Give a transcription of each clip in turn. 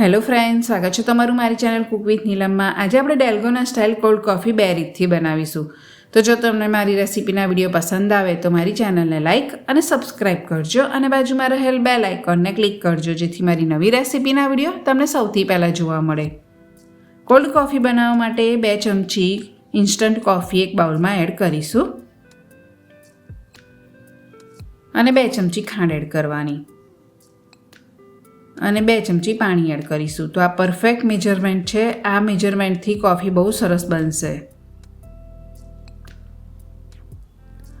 Hello friend સ્વાગત છે તમારું મારી ચેનલ કુક વિથ નીલમમાં. આજે આપણે ડેલ્ગોના સ્ટાઇલ કોલ્ડ કોફી બે રીતથી બનાવીશું. તો જો તમને મારી રેસીપીના વીડિયો પસંદ આવે તો મારી ચેનલને લાઇક અને સબસ્ક્રાઇબ કરજો અને બાજુમાં રહેલ બે આઇકોનને ક્લિક કરજો, જેથી મારી નવી રેસીપીના વીડિયો તમને સૌથી પહેલાં જોવા મળે. કોલ્ડ કોફી બનાવવા માટે બે ચમચી ઇન્સ્ટન્ટ કોફી એક બાઉલમાં એડ કરીશું. અને બે ચમચી ખાંડ એડ કરવાની. અને બે ચમચી પાણી એડ કરીશું. તો આ પરફેક્ટ મેજરમેન્ટ છે. આ મેજરમેન્ટથી કોફી બહુ સરસ બનશે.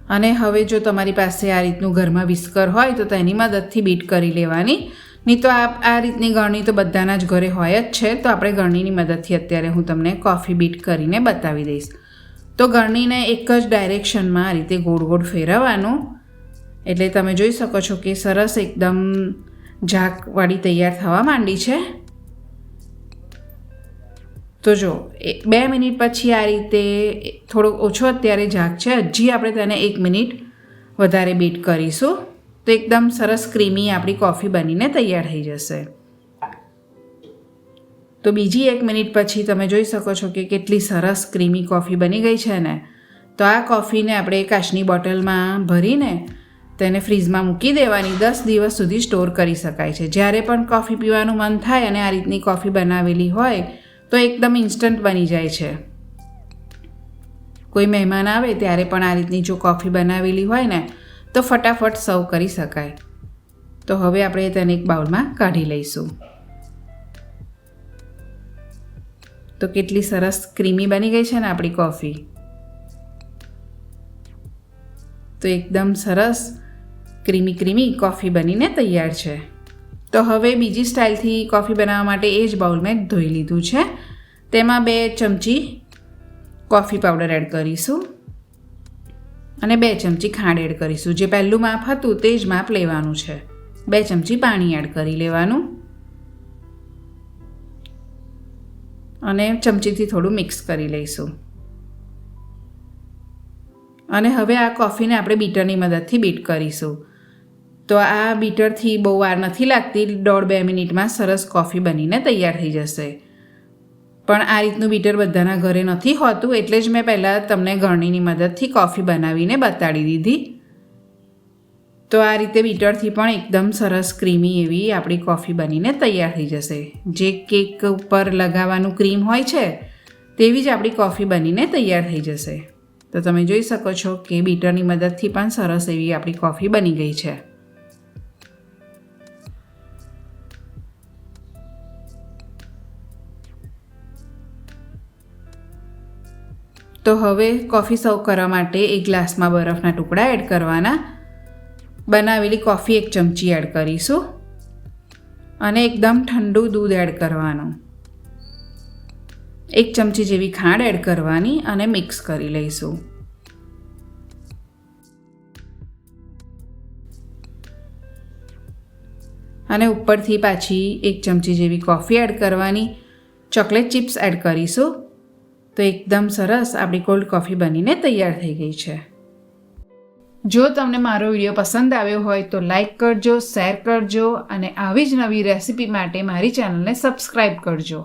અને હવે જો તમારી પાસે આ રીતનું ઘરમાં વિસ્કર હોય, તો તેની મદદથી બીટ કરી લેવાની. નહીં તો આ આ રીતની ગળણી તો બધાના જ ઘરે હોય જ છે. તો આપણે ગળણીની મદદથી અત્યારે હું તમને કોફી બીટ કરીને બતાવી દઈશ. તો ગળણીને એક જ ડાયરેક્શનમાં આ રીતે ગોળ ગોળ ફેરવવાનું. એટલે તમે જોઈ શકો છો કે સરસ એકદમ ઝાકવાળી તૈયાર થવા માંડી છે. તો જો બે મિનિટ પછી આ રીતે થોડો ઓછો અત્યારે ઝાક છે. હજી આપણે તેને એક મિનિટ વધારે બીટ કરીશું. તો એકદમ સરસ ક્રીમી આપણી કોફી બનીને તૈયાર થઈ જશે. તો બીજી એક મિનિટ પછી તમે જોઈ શકો છો કે કેટલી સરસ ક્રીમી કોફી બની ગઈ છે ને. તો આ કોફીને આપણે કાચની બોટલમાં ભરીને તેને ફ્રીઝમાં મૂકી દેવાની દસ દિવસ સુધી સ્ટોર કરી શકાય છે. જ્યારે પણ કોફી પીવાનું મન થાય અને આ રીતની કોફી બનાવેલી હોય, તો એકદમ ઇન્સ્ટન્ટ બની જાય છે. કોઈ મહેમાન આવે ત્યારે પણ આ રીતની જો કોફી બનાવેલી હોય ને, તો ફટાફટ સર્વ કરી શકાય. તો હવે આપણે તેને એક બાઉલમાં કાઢી લઈશું. તો કેટલી સરસ ક્રીમી બની ગઈ છે ને આપણી કોફી. તો એકદમ સરસ ક્રીમી ક્રીમી કોફી બનીને તૈયાર છે. તો હવે બીજી સ્ટાઇલથી કોફી બનાવવા માટે એ જ બાઉલ મેં ધોઈ લીધું છે. તેમાં બે ચમચી કોફી પાવડર એડ કરીશું. અને બે ચમચી ખાંડ એડ કરીશું. જે પહેલું માપ હતું તે જ માપ લેવાનું છે. બે ચમચી પાણી એડ કરી લેવાનું. અને ચમચીથી થોડું મિક્સ કરી લઈશું. અને હવે આ કોફીને આપણે બીટરની મદદથી બીટ કરીશું. તો આ બીટરથી બહુ વાર નથી લાગતી. દોઢ બે મિનિટમાં સરસ કોફી બનીને તૈયાર થઈ જશે. પણ આ રીતનું બીટર બધાના ઘરે નથી હોતું, એટલે જ મેં પહેલાં તમને ઘરણીની મદદથી કોફી બનાવીને બતાડી દીધી. તો આ રીતે બીટરથી પણ એકદમ સરસ ક્રીમી એવી આપણી કોફી બનીને તૈયાર થઈ જશે. જે કેક ઉપર લગાવવાનું ક્રીમ હોય છે, તેવી જ આપણી કોફી બનીને તૈયાર થઈ જશે. તો તમે જોઈ શકો છો કે બીટરની મદદથી પણ સરસ એવી આપણી કોફી બની ગઈ છે. તો હવે કોફી સર્વ કરવા માટે એક ગ્લાસમાં બરફના ટુકડા એડ કરવાના. બનાવેલી કોફી એક ચમચી એડ કરીશું. અને એકદમ ઠંડુ દૂધ એડ કરવાનું. એક ચમચી જેવી ખાંડ એડ કરવાની અને મિક્સ કરી લઈશું. અને ઉપરથી પાછી એક ચમચી જેવી કોફી એડ કરવાની. ચોકલેટ ચિપ્સ એડ કરીશું. તો એકદમ સરસ આપણી કોલ્ડ કોફી બનીને તૈયાર થઈ ગઈ છે. જો તમને મારો વીડિયો પસંદ આવ્યો હોય તો લાઈક કરજો, શેર કરજો અને આવી જ નવી રેસીપી માટે મારી ચેનલને સબસ્ક્રાઈબ કરજો.